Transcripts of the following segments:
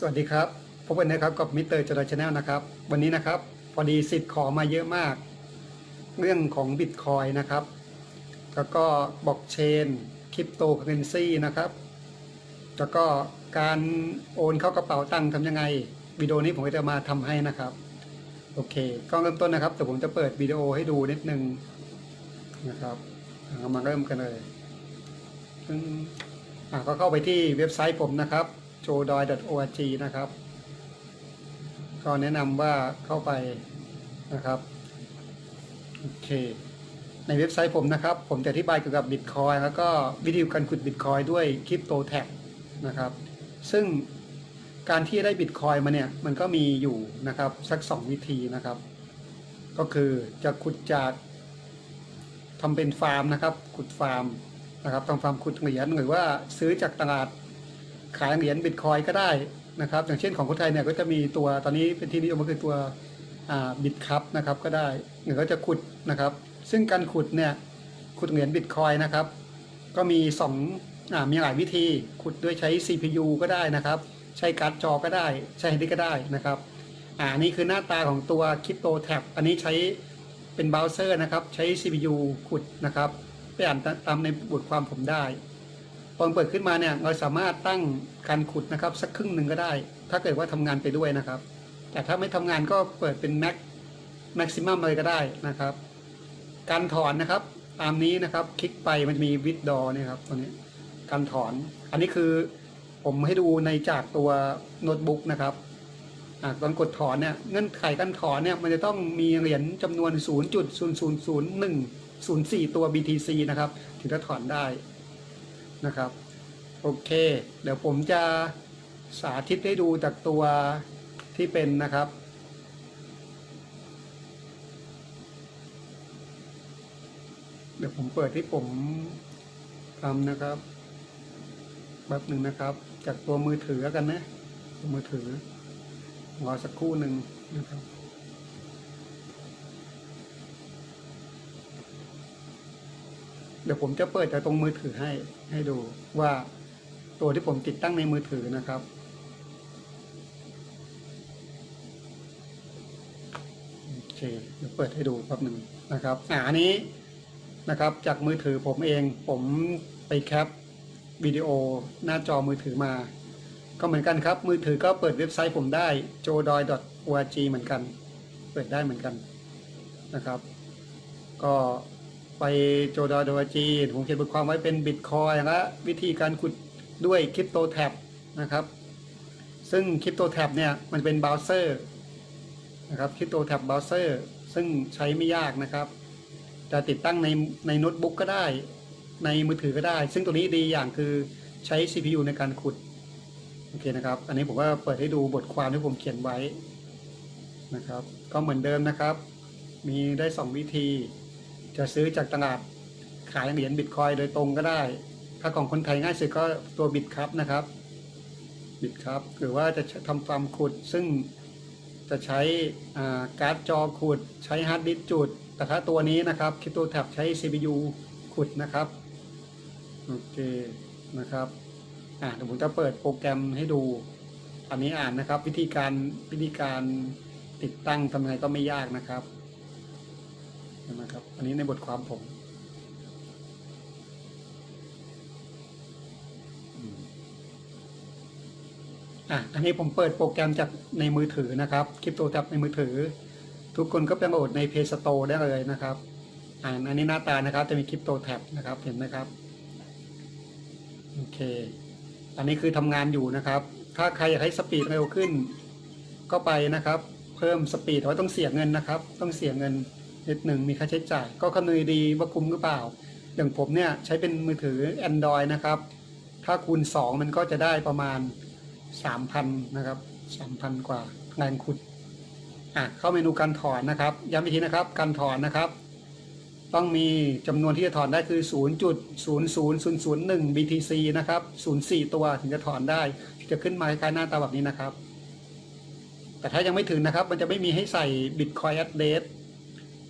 สวัสดีครับพบกันนะครับกับมิเตอร์จอยชาแนลนะครับ วันนี้นะครับ พอดีสิทธิ์ขอมาเยอะมาก เรื่องของบิตคอยนะครับ แล้วก็บล็อกเชนคริปโตเคอเรนซีนะครับ แล้วก็การโอนเข้ากระเป๋าตังค์ทำยังไงวิดีโอนี้ผมจะมาทำให้นะครับ โอเคก็เริ่มต้นนะครับ แต่ผมจะเปิดวิดีโอให้ดูนิดนึงนะครับเอามาเริ่มกันเลยอืมอะก็เข้าไปที่เว็บไซต์ผมนะครับ j o d o y org นะครับ ก็แนะนำว่าเข้าไปนะครับโอเคในเว็บไซต์ผมนะครับ ผมจะอธิบายเกี่ยวกับ Bitcoin แล้วก็วิธีการขุด Bitcoin ด้วยคริปโตแท็กนะครับ ซึ่งการที่ได้ Bitcoin มาเนี่ยมันก็มีอยู่นะครับสัก 2 วิธีนะครับ ก็คือจะขุดจากทำเป็นฟาร์มนะครับ ขุดฟาร์มนะครับทำฟาร์มขุดเหรียญหรือว่าซื้อจากตลาด ขายเหรียญบิตคอยก็ได้นะครับ อย่างเช่นของคนไทยเนี่ยก็จะมีตัวตอนนี้เป็นที่นิยมก็คือตัวบิตคัพนะครับก็ได้หรือก็จะขุดนะครับ ซึ่งการขุดเนี่ยขุดเหรียญบิตคอยนะครับ ก็มี2อ่ามีหลายวิธีขุดด้วยใช้ CPU ก็ได้นะครับ ใช้การ์ดจอก็ได้ใช้ฮาร์ดดิสก์ก็ได้นะครับอ่านี่คือหน้าตาของตัวคริปโตแท็บอันนี้ใช้เป็นเบราว์เซอร์นะครับ ใช้ CPU ขุดนะครับ ไปอ่านตามในบทความผมได้ พอเปิดขึ้นมาเนี่ยเราสามารถตั้งการขุดนะครับสักครึ่งหนึ่งก็ได้ ถ้าเกิดว่าทำงานไปด้วยนะครับ แต่ถ้าไม่ทำงานก็เปิดเป็นแม็กแม็กซิมัมเลยก็ได้นะครับ การถอนนะครับ ตามนี้นะครับ คลิกไปมันจะมีวิดดอเนี่ยครับตัวนี้การถอน อันนี้คือผมให้ดูในจากตัวโน้ตบุ๊กนะครับตอนกดถอนเนี่ยเงื่อนไขการถอนเนี่ยมันจะต้องมีเหรียญจำนวน 0.000104 ตัว BTC นะครับ ถึงจะถอนได้ นะครับ โอเค เดี๋ยวผมจะสาธิตให้ดูจากตัวที่เป็นนะครับ เดี๋ยวผมเปิดที่ผมทำนะครับแบบหนึ่งนะครับ จากตัวมือถือกันนะ ตัวมือถือรอสักครู่หนึ่งนะครับ เดี๋ยวผมจะเปิดจากตรงมือถือให้ให้ดูว่าตัวที่ผมติดตั้งในมือถือนะครับ โอเค เดี๋ยวเปิดให้ดูแป๊บหนึ่งนะครับอ่าอันนี้นะครับ จากมือถือผมเองผมไปแคปวิดีโอหน้าจอมือถือมา ก็เหมือนกันครับ มือถือก็เปิดเว็บไซต์ผมได้ jodoy.org เหมือนกัน เปิดได้เหมือนกันนะครับ ก็ ไปโจดาโดจีผมเขียนบทความไว้เป็นบิตคอยและวิธีการขุดด้วยคริปโตแท็บนะครับ ซึ่งคริปโตแท็บเนี่ยมันเป็นเบราว์เซอร์นะครับคริปโตแท็บเบราว์เซอร์ซึ่งใช้ไม่ยากนะครับจะติดตั้งในในโน้ตบุ๊กก็ได้ ในมือถือก็ได้ ซึ่งตัวนี้ดีอย่างคือใช้ CPU ในการขุดโอเคนะครับ อันนี้ผมก็เปิดให้ดูบทความที่ผมเขียนไว้นะครับ ก็เหมือนเดิมนะครับ มีได้ 2 วิธี จะซื้อจากตลาดขายเหรียญบิตคอยโดยตรงก็ได้ ถ้าของคนไทยง่ายสุดก็ตัวบิตครับนะครับ บิตครับ หรือว่าจะทำฟาร์มขุด ซึ่งจะใช้การ์ดจอขุด ใช้ฮาร์ดดิสจุด แต่ถ้าตัวนี้นะครับคริปโตแท็บใช้ CPU ขุดนะครับ โอเคนะครับอ่าเดี๋ยวผมจะเปิดโปรแกรมให้ดู อันนี้อ่านนะครับ วิธีการวิธีการติดตั้งทำไงก็ไม่ยากนะครับ นะครับ อันนี้ในบทความผมอะอันนี้ผมเปิดโปรแกรมจากในมือถือนะครับคริปโตแท็บในมือถือ ทุกคนก็ไปโหลดใน Play Store ได้เลยนะครับอ่าอันนี้หน้าตานะครับ จะมีคริปโตแท็บนะครับเห็นไหมครับโอเค อันนี้คือทำงานอยู่นะครับ ถ้าใครอยากให้สปีดเร็วขึ้น ก็ไปนะครับ เพิ่มสปีดแต่ว่าต้องเสียเงินนะครับ ต้องเสียเงิน นิดหนึ่งมีค่าใช้จ่าย ก็คำนึงดีว่าคุ้มหรือเปล่า อย่างผมเนี่ยใช้เป็นมือถือ Android นะครับ ถ้าคูณ 2 มันก็จะได้ประมาณ 3,000 นะครับ 3,000 กว่าแรงขุดอะเข้าเมนูการถอนนะครับ ย้ำอีกทีนะครับการถอนนะครับ ต้องมีจำนวนที่จะถอนได้คือ 0.00001 BTC นะครับ 04 ตัวถึงจะถอนได้ จะขึ้นมาคล้ายหน้าตาแบบนี้นะครับแต่ถ้ายังไม่ถึงนะครับ มันจะไม่มีให้ใส่ Bitcoin address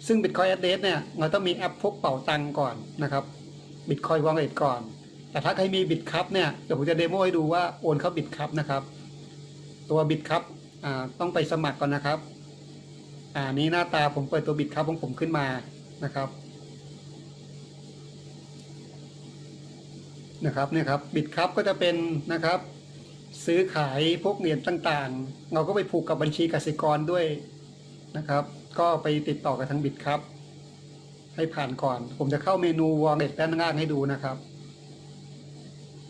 ซึ่ง Bitcoin Address เนี่ยเราต้องมีแอปพกเป่าตังก่อนนะครับ Bitcoin Wallet ก่อน แต่ถ้าใครมี Bitcup เนี่ยเดี๋ยวผมจะเดโมให้ดูว่าโอนเข้า Bitcup นะครับ ตัวบิดครับอ่าต้องไปสมัครก่อนนะครับอ่านี้หน้าตาผมเปิดตัวบิดครับของผมขึ้นมานะครับนะครับเนี่ยครับบิดครับก็จะเป็นนะครับ ซื้อขายพวกเหรียญต่างๆ เราก็ไปผูกกับบัญชีกสิกรด้วยนะครับ ก็ไปติดต่อกับทางบิดครับ ให้ผ่านก่อน ผมจะเข้าเมนู wallet ด้านล่างให้ดูนะครับ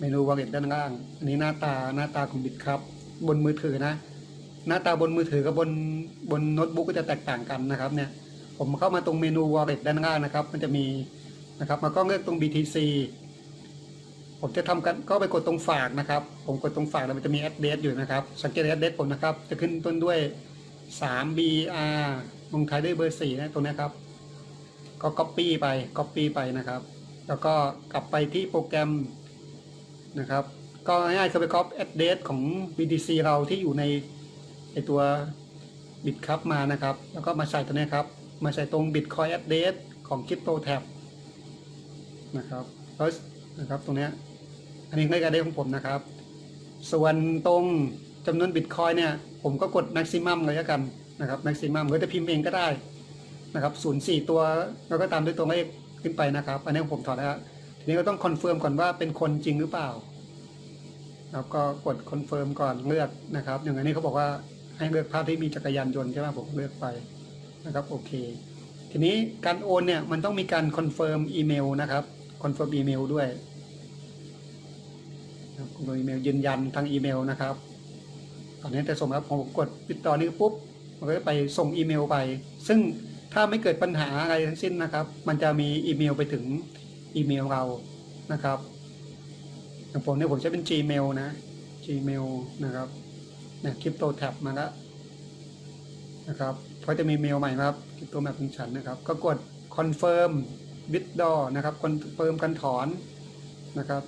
เมนู wallet ด้านล่าง อันนี้หน้าตาหน้าตาของบิตครับ บนมือถือนะ หน้าตาบนมือถือกับบนบนโน้ตบุ๊กก็จะแตกต่างกันนะครับ เนี่ย ผมเข้ามาตรงเมนู wallet ด้านล่างนะครับ มันจะมีนะครับมาก็เลือกตรง BTC ผมจะทำกันก็ไปกดตรงฝากนะครับ ผมกดตรงฝากแล้วมันจะมี address อยู่นะครับ สังเกต address ผมนะครับ จะขึ้นต้นด้วย 3BR ลงท้ายด้วยเบอร์4นะตรงนี้ครับ ก็ copy ไป copy ไปนะครับ แล้วก็กลับไปที่โปรแกรมนะครับ ก็ง่ายๆคือไป copy address ของ BTC เราที่อยู่ในไอตัว Bitcup มานะครับ แล้วก็มาใส่ตัวนี้ครับ มาใส่ตรง Bitcoin address ของ Crypto Tab นะครับแล้วนะครับตรงนี้อันนี้เลข address ของผมนะครับ ส่วนตรงจำนวน Bitcoin เนี่ย ผมก็กด maximum เลยแล้วกัน นะครับ maximum ก็จะพิมพ์เองก็ได้นะครับศูนย์สี่ตัวแล้วก็ตามด้วยตัวเลขขึ้นไปนะครับ อันนี้ผมถอดแล้วทีนี้ก็ต้องคอนเฟิร์มก่อนว่าเป็นคนจริงหรือเปล่าแล้วก็กดคอนเฟิร์มก่อนเลือกนะครับ อย่างอันนี้เขาบอกว่าให้เลือกภาพที่มีจักรยานยนต์ใช่ไหมผมเลือกไปนะครับโอเค ทีนี้การโอนเนี่ยมันต้องมีการคอนเฟิร์มอีเมลนะครับคอนเฟิร์มอีเมลด้วยคอนเฟิร์มอีเมลยืนยันทางอีเมลนะครับ ตอนนี้จะส่งครับผมกดติดต่อนี้ปุ๊บ มันก็จะไปส่งอีเมลไป ซึ่งถ้าไม่เกิดปัญหาอะไรทั้งสิ้นนะครับ มันจะมีอีเมลไปถึงอีเมลเรานะครับอย่างผมเนี่ยผมใช้เป็น Gmail นะ Gmail นะครับเนี่ยคริปโตแท็บมาแล้วนะครับเพราะจะมีเมลใหม่ครับคริปโตแมปของฉันนะครับ ก็กด confirm withdraw นะครับ confirm กันถอนนะครับ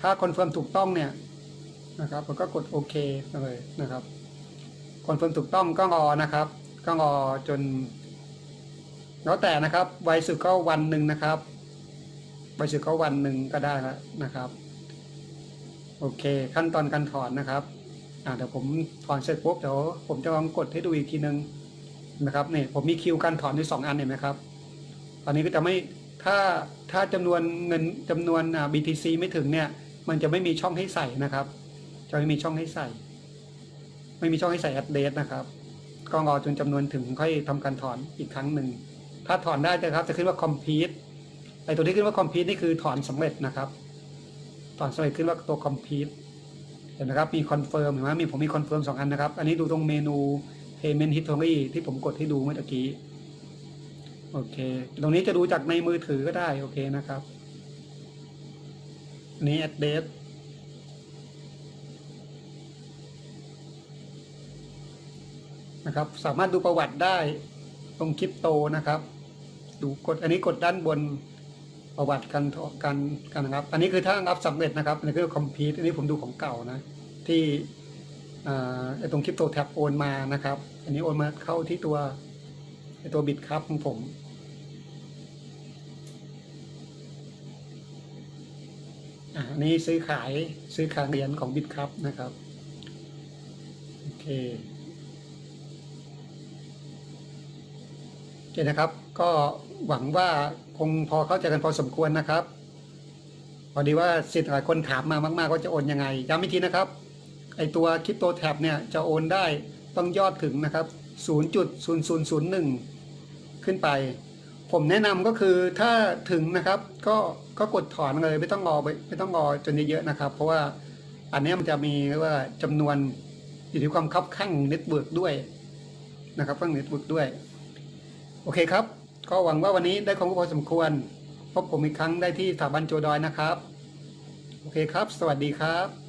ถ้า confirm ถูกต้องเนี่ยนะครับผมก็กดโอเคเลยนะครับ คนเฟิร์มถูกต้องก็รอนะครับ ก็รอจน แล้วแต่นะครับไวสุดก็วันหนึ่งนะครับไวสุดก็วันหนึ่งก็ได้แล้วนะครับ โอเค ขั้นตอนการถอนนะครับอ่าเดี๋ยวผมถอนเสร็จปุ๊บเดี๋ยวผมจะลองกดให้ดูอีกทีนึงนะครับนี่ผมมีคิวการถอนอยู่สองอันเห็นไหมครับ ตอนนี้ก็จะไม่ถ้าถ้าจำนวนเงินจำนวนอ่า BTC ไม่ถึงเนี่ย มันจะไม่มีช่องให้ใส่นะครับ จะไม่มีช่องให้ใส่ ไม่มีช่องให้ใส่แอดเดสนะครับ ก็รอจนจำนวนถึงค่อยทำการถอนอีกครั้งหนึ่ง ถ้าถอนได้นะครับจะขึ้นว่า complete ไอตัวที่ขึ้นว่า complete นี่คือถอนสำเร็จนะครับ ถอนสำเร็จขึ้นว่าตัว complete เห็นนะครับมี confirm เห็นไหมมีผมมี confirm สองอันนะครับ อันนี้ดูตรงเมนู payment history ที่ผมกดให้ดูเมื่อกี้ โอเค ตรงนี้จะดูจากในมือถือก็ได้ โอเคนะครับนนี้ address นะครับ สามารถดูประวัติได้ตรงคริปโตนะครับ ดูกดอันนี้กดด้านบนประวัติการถอนการการนะครับ อันนี้คือถ้ารับสำเร็จนะครับอันนี้คือคอมพิวต์อันนี้ผมดูของเก่านะ ที่ไอตรงคริปโตแท็บโอนมานะครับ อันนี้โอนมาเข้าที่ตัวไอตัวบิตครับของผมอันนี้ซื้อขายซื้อขายเหรียญของบิตครับนะครับ โอเค โอเคนะครับ ก็หวังว่าคงพอเข้าใจกันพอสมควรนะครับพอดีว่าสิทธิ์หลายคนถามมามาก ๆ ว่าจะโอนยังไงย้ำอีกทีนะครับ ไอตัวคริปโตแท็บเนี่ยจะโอนได้ต้องยอดถึงนะครับ 0.0001 ขึ้นไป ผมแนะนำก็คือถ้าถึงนะครับ ก็ก็กดถอนเลยไม่ต้องรอไปไม่ต้องรอจนเยอะๆนะครับ เพราะว่าอันนี้มันจะมีเรียกว่าจำนวนอยู่ที่ความคับข้างเน็ตเวิร์กด้วยนะครับข้างเน็ตเวิร์กด้วย โอเคครับ ก็หวังว่าวันนี้ได้ความรู้พอสมควร พบผมอีกครั้งได้ที่สถาบันโจดอยนะครับ โอเคครับ สวัสดีครับ